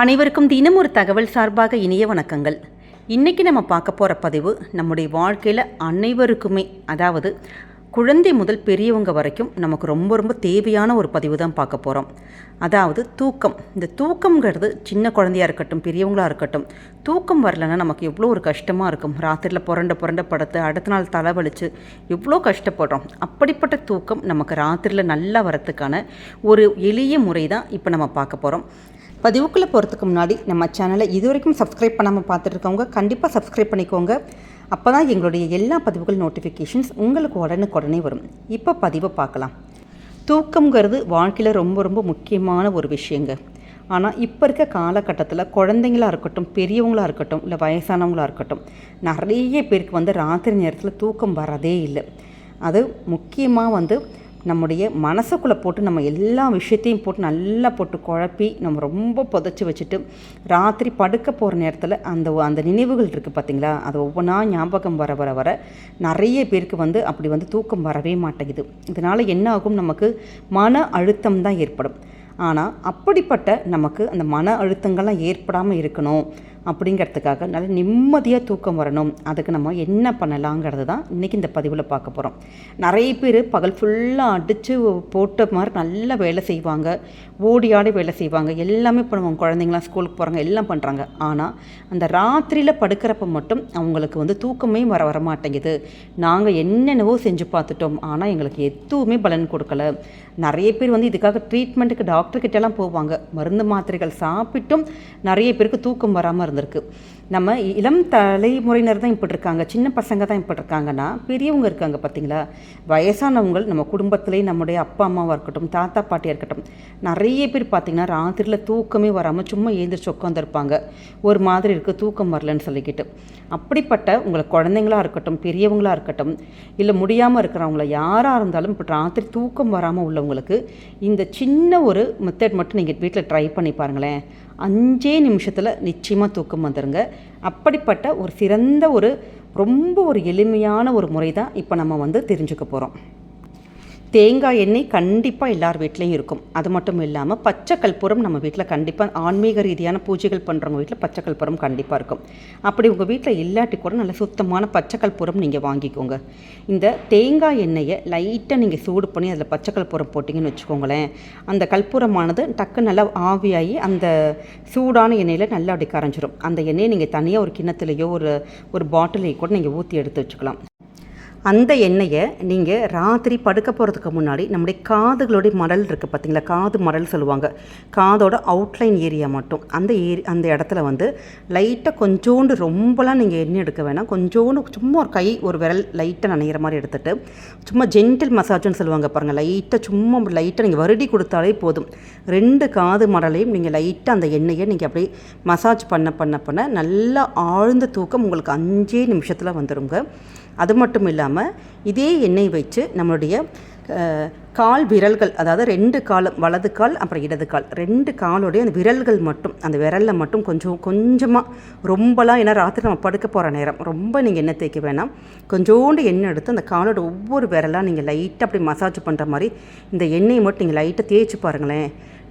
அனைவருக்கும் தினம் ஒரு தகவல் சார்பாக இனிய வணக்கங்கள். இன்றைக்கி நம்ம பார்க்க போகிற பதிவு நம்முடைய வாழ்க்கையில் அனைவருக்குமே அதாவது குழந்தை முதல் பெரியவங்க வரைக்கும் நமக்கு ரொம்ப ரொம்ப தேவையான ஒரு பதிவு தான் பார்க்க போகிறோம் அதாவது தூக்கம். இந்த தூக்கம்ங்கிறது சின்ன குழந்தையா இருக்கட்டும் பெரியவங்களாக இருக்கட்டும் தூக்கம் வரலைன்னா நமக்கு எவ்வளோ ஒரு கஷ்டமாக இருக்கும். ராத்திரியில் புரண்ட புரண்ட படுத்து அடுத்த நாள் தலைவலிச்சு எவ்வளோ கஷ்டப்படுறோம். அப்படிப்பட்ட தூக்கம் நமக்கு ராத்திரியில் நல்லா வரத்துக்கான ஒரு எளிய முறை தான் இப்போ நம்ம பார்க்க போகிறோம் பதிவுக்குள்ளே போகிறதுக்கு முன்னாடி நம்ம சேனலை இது வரைக்கும் சப்ஸ்கிரைப் பண்ணாமல் பார்த்துட்ருக்கவங்க கண்டிப்பாக சப்ஸ்கிரைப் பண்ணிக்கோங்க. அப்போ தான் எங்களுடைய எல்லா பதிவுகள் நோட்டிஃபிகேஷன்ஸ் உங்களுக்கு உடனுக்குடனே வரும். இப்போ பதிவை பார்க்கலாம். தூக்கங்கிறது வாழ்க்கையில் ரொம்ப ரொம்ப முக்கியமான ஒரு விஷயங்க. ஆனால் இப்போ இருக்க காலகட்டத்தில் குழந்தைங்களா இருக்கட்டும் பெரியவங்களாக இருக்கட்டும் இல்லை வயசானவங்களாக இருக்கட்டும் நிறைய பேருக்கு வந்து ராத்திரி நேரத்தில் தூக்கம் வரதே இல்லை. அது முக்கியமாக வந்து நம்முடைய மனசுக்குள்ளே போட்டு நம்ம எல்லா விஷயத்தையும் போட்டு நல்லா போட்டு குழப்பி நம்ம ரொம்ப புதைச்சி வச்சுட்டு ராத்திரி படுக்க போகிற நேரத்தில் அந்த அந்த நினைவுகள் இருக்குது பார்த்தீங்களா அது ஒவ்வொன்றா ஞாபகம் வர வர வர நிறைய பேருக்கு வந்து அப்படி வந்து தூக்கம் வரவே மாட்டேங்குது. இதனால் என்ன ஆகும்? நமக்கு மன அழுத்தம் தான் ஏற்படும். ஆனால் அப்படிப்பட்ட நமக்கு அந்த மன அழுத்தங்கள்லாம் ஏற்படாமல் இருக்கணும். அப்படிங்கிறதுக்காக நல்ல நிம்மதியாக தூக்கம் வரணும். அதுக்கு நம்ம என்ன பண்ணலாங்கிறது தான் இன்றைக்கி இந்த பதிவில் பார்க்க போகிறோம் நிறைய பேர் பகல் ஃபுல்லாக அடித்து போட்ட மாதிரி நல்லா வேலை செய்வாங்க. ஓடி ஆடி வேலை செய்வாங்க. எல்லாமே பண்ணுவாங்க. குழந்தைங்களாம் ஸ்கூலுக்கு போகிறாங்க எல்லாம் பண்ணுறாங்க ஆனால் அந்த ராத்திரியில் படுக்கிறப்ப மட்டும் அவங்களுக்கு வந்து தூக்கமே வர வர மாட்டேங்குது. நாங்கள் என்னென்னவோ செஞ்சு பார்த்துட்டோம். ஆனால் எங்களுக்கு எதுவுமே பலன் கொடுக்கல. நிறைய பேர் வந்து இதுக்காக ட்ரீட்மெண்ட்டுக்கு டாக்டர்கிட்டலாம் போவாங்க. மருந்து மாத்திரைகள் சாப்பிட்டும் நிறைய பேருக்கு தூக்கம் வராமல் வந்திருக்கு. நம்ம இளம் தலைமுறையினர் தான் இப்படி இருக்காங்க சின்ன பசங்க தான் இப்படி இருக்காங்கன்னா பெரியவங்க இருக்காங்க பார்த்தீங்களா? வயசானவங்க நம்ம குடும்பத்திலே நம்முடைய அப்பா அம்மாவாக இருக்கட்டும் தாத்தா பாட்டியாக இருக்கட்டும் நிறைய பேர் பார்த்திங்கன்னா ராத்திரியில் தூக்கமே வராமல் சும்மா எழுந்திரிச்சு உட்காந்துருப்பாங்க ஒரு மாதிரி இருக்குது தூக்கம் வரலன்னு சொல்லிக்கிட்டு. அப்படிப்பட்ட உங்களை குழந்தைங்களா இருக்கட்டும் பெரியவங்களாக இருக்கட்டும் இல்லை முடியாமல் இருக்கிறவங்கள யாராக இருந்தாலும் இப்போ ராத்திரி தூக்கம் வராமல் உள்ளவங்களுக்கு இந்த சின்ன ஒரு மெத்தட் மட்டும் நீங்கள் வீட்டில் ட்ரை பண்ணி பாருங்களேன். அஞ்சே நிமிஷத்தில் நிச்சயமாக தூக்கம் வந்துடுங்க அப்படிப்பட்ட ஒரு சிறந்த ஒரு ரொம்ப ஒரு எளிமையான ஒரு முறை தான் இப்போ நம்ம வந்து தெரிஞ்சுக்க போகிறோம் தேங்காய் எண்ணெய் கண்டிப்பாக எல்லார் வீட்லேயும் இருக்கும். அது மட்டும் இல்லாமல் பச்சை கற்பூரம் நம்ம வீட்டில் கண்டிப்பாக ஆன்மீக ரீதியான பூஜைகள் பண்ணுறவங்க வீட்டில் பச்சை கற்பூரம் கண்டிப்பாக இருக்கும். அப்படி உங்கள் வீட்டில் இல்லாட்டி கூட நல்ல சுத்தமான பச்சை கற்பூரம் நீங்கள் வாங்கிக்கோங்க. இந்த தேங்காய் எண்ணெயை லைட்டாக நீங்கள் சூடு பண்ணி அதில் பச்சை கற்பூரம் போட்டிங்கன்னு வச்சுக்கோங்களேன். அந்த கற்பூரமானது டக்கு நல்லா ஆவியாகி அந்த சூடான எண்ணெயில் நல்லா அப்படி கரைஞ்சிரும். அந்த எண்ணெயை நீங்கள் தனியாக ஒரு கிண்ணத்துலேயோ ஒரு ஒரு பாட்டிலையோ கூட நீங்கள் ஊற்றி எடுத்து வச்சுக்கலாம். அந்த எண்ணெயை நீங்கள் ராத்திரி படுக்க போகிறதுக்கு முன்னாடி நம்முடைய காதுகளுடைய மடல் இருக்குது பார்த்தீங்களா காது மடல் சொல்லுவாங்க. காதோட அவுட்லைன் ஏரியா மட்டும். அந்த ஏரி அந்த இடத்துல வந்து லைட்டாக கொஞ்சோண்டு ரொம்பலாம் நீங்கள் எண்ணெய் எடுக்க வேணாம். கொஞ்சோண்டு சும்மா ஒரு கை ஒரு விரல் லைட்டாக நனைகிற மாதிரி எடுத்துகிட்டு சும்மா ஜென்டில் மசாஜ்னு சொல்லுவாங்க பாருங்கள் லைட்டாக சும்மா லைட்டாக நீங்கள் வருடி கொடுத்தாலே போதும். ரெண்டு காது மடலையும் நீங்கள் லைட்டாக அந்த எண்ணெயை நீங்கள் அப்படியே மசாஜ் பண்ண பண்ண பண்ண நல்லா ஆழ்ந்த தூக்கம் உங்களுக்கு அஞ்சே நிமிஷத்தில் வந்துடுங்க அது மட்டும் இல்லாமல் இதே எண்ணெய் வச்சு நம்மளுடைய கால் விரல்கள் அதாவது ரெண்டு காலம் வலது கால் அப்புறம் இடது கால் ரெண்டு காலோடைய அந்த விரல்கள் மட்டும் அந்த விரலில் மட்டும் கொஞ்சம் கொஞ்சமாக ரொம்பலாம் ஏன்னா ராத்திரி நம்ம படுக்க போகிற நேரம் ரொம்ப நீங்கள் எண்ணெய் தேய்க்க வேணாம். கொஞ்சோண்டு எண்ணெய் எடுத்து அந்த காலோட ஒவ்வொரு விரலாக நீங்கள் லைட்டாக அப்படி மசாஜ் பண்ணுற மாதிரி இந்த எண்ணெயை மட்டும் நீங்கள் லைட்டாக தேய்ச்சி பாருங்களேன்.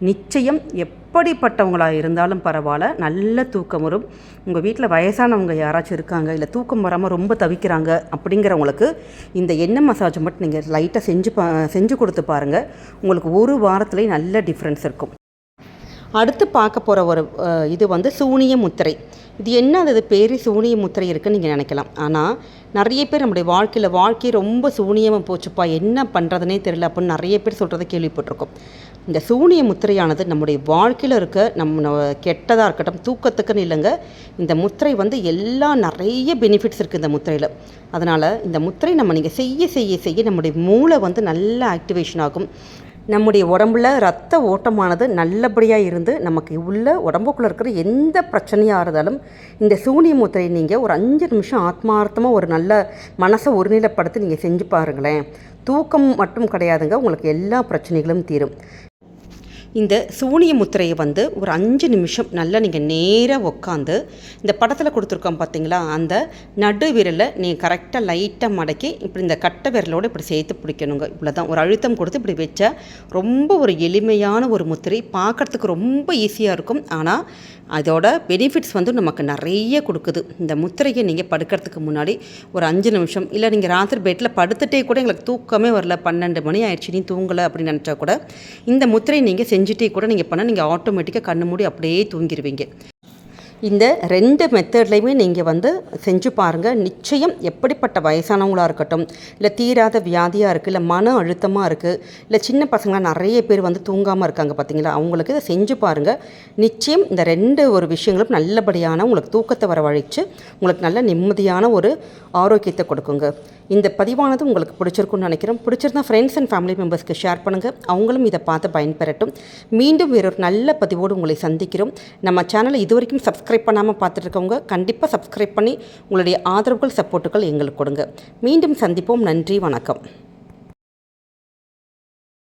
நிச்சயம் எப்படிப்பட்டவங்களாக இருந்தாலும் பரவாயில்ல. நல்ல தூக்கம் வரும். உங்கள் வீட்டில் வயசானவங்க யாராச்சும் இருக்காங்க இல்லை தூக்கம் வராமல் ரொம்ப தவிக்கிறாங்க அப்படிங்கிறவங்களுக்கு இந்த எண்ணெய் மசாஜ் மட்டும் நீங்கள் லைட்டாக செஞ்சு பா செஞ்சு கொடுத்து பாருங்கள் உங்களுக்கு ஒரு வாரத்துலேயே நல்ல டிஃப்ரென்ஸ் இருக்கும். அடுத்து பார்க்க போகிற ஒரு இது வந்து சூனிய முத்திரை. இது என்ன அது? பேர் சூனிய முத்திரை இருக்குன்னு நீங்கள் நினைக்கலாம். ஆனால் நிறைய பேர் நம்முடைய வாழ்க்கையில் வாழ்க்கை ரொம்ப சூனியமாக போச்சுப்பா என்ன பண்ணுறதுனே தெரியல அப்படின்னு நிறைய பேர் சொல்கிறத கேள்விப்பட்டிருக்கோம். இந்த சூனிய முத்திரையானது நம்முடைய வாழ்க்கையில் இருக்க நம்ம கெட்டதாக இருக்கட்டும் தூக்கத்துக்குன்னு இல்லைங்க. இந்த முத்திரை வந்து எல்லா நிறைய பெனிஃபிட்ஸ் இருக்குது இந்த முத்திரையில். அதனால் இந்த முத்திரை நம்ம நீங்கள் செய்ய செய்ய செய்ய நம்முடைய மூளை வந்து நல்ல ஆக்டிவேஷன் ஆகும். நம்முடைய உடம்புல ரத்த ஓட்டமானது நல்லபடியாக இருந்து நமக்கு உள்ள உடம்புக்குள்ளே இருக்கிற எந்த பிரச்சனையாக இருந்தாலும் இந்த சூனிய முத்திரையை நீங்கள் ஒரு அஞ்சு நிமிஷம் ஆத்மார்த்தமாக ஒரு நல்ல மனசை ஒருநிலைப்படுத்தி நீங்கள் செஞ்சு பாருங்களேன். தூக்கம் மட்டும் கிடையாதுங்க. உங்களுக்கு எல்லா பிரச்சனைகளும் தீரும். இந்த சூனிய முத்திரையை வந்து ஒரு அஞ்சு நிமிஷம் நல்லா நீங்கள் நேராக உட்காந்து இந்த படத்தில் கொடுத்துருக்கோம் பார்த்தீங்களா அந்த நடு விரலை நீங்கள் கரெக்டாக லைட்டாக மடக்கி இப்படி இந்த கட்டை விரலோடு இப்படி சேர்த்து பிடிக்கணுங்க. இவ்வளோ தான் ஒரு அழுத்தம் கொடுத்து இப்படி வச்சா ரொம்ப ஒரு எளிமையான ஒரு முத்திரை பார்க்குறதுக்கு ரொம்ப ஈஸியாக இருக்கும். ஆனால் அதோட பெனிஃபிட்ஸ் வந்து நமக்கு நிறைய கொடுக்குது. இந்த முத்திரையை நீங்கள் படுக்கிறதுக்கு முன்னாடி ஒரு அஞ்சு நிமிஷம். இல்லை நீங்கள் ராத்திரி பெட்டில் படுத்துட்டே கூட எங்களுக்கு தூக்கமே வரல. பன்னெண்டு மணி ஆயிடுச்சு. நீ தூங்கலை அப்படின்னு நினச்சா கூட இந்த முத்திரையை நீங்கள் செஞ்சு செஞ்சுட்டே கூட நீங்கள் பண்ணால் நீங்கள் ஆட்டோமேட்டிக்காக கண்ணு மூடி அப்படியே தூங்கிடுவீங்க இந்த ரெண்டு மெத்தட்லையுமே நீங்கள் வந்து செஞ்சு பாருங்கள் நிச்சயம் எப்படிப்பட்ட வயசானவங்களாக இருக்கட்டும் இல்லை தீராத வியாதியாக இருக்குது இல்லை மன அழுத்தமாக இருக்குது இல்லை சின்ன பசங்களாக நிறைய பேர் வந்து தூங்காமல் இருக்காங்க பார்த்தீங்களா அவங்களுக்கு இதை செஞ்சு பாருங்கள் நிச்சயம் இந்த ரெண்டு ஒரு விஷயங்களும் நல்லபடியான உங்களுக்கு தூக்கத்தை வரவழைச்சு உங்களுக்கு நல்ல நிம்மதியான ஒரு ஆரோக்கியத்தை கொடுக்குங்க. இந்த பதிவானது உங்களுக்கு பிடிச்சிருக்குன்னு நினைக்கிறோம் பிடிச்சிருந்தா ஃப்ரெண்ட்ஸ் அண்ட் ஃபேமிலி மெம்பர்ஸ்க்கு ஷேர் பண்ணுங்கள் அவங்களும் இதை பார்த்து பயன்பெறட்டும். மீண்டும் வேறொரு நல்ல பதிவோடு உங்களை சந்திக்கிறோம். நம்ம சேனலை இது வரைக்கும் சப்ஸ்கிரைப் பண்ணாமல் பார்த்துட்டு இருக்கவங்க கண்டிப்பாக சப்ஸ்கிரைப் பண்ணி உங்களுடைய ஆதரவுகள் சப்போர்ட்டுகள் எங்களுக்கு கொடுங்க. மீண்டும் சந்திப்போம். நன்றி வணக்கம்.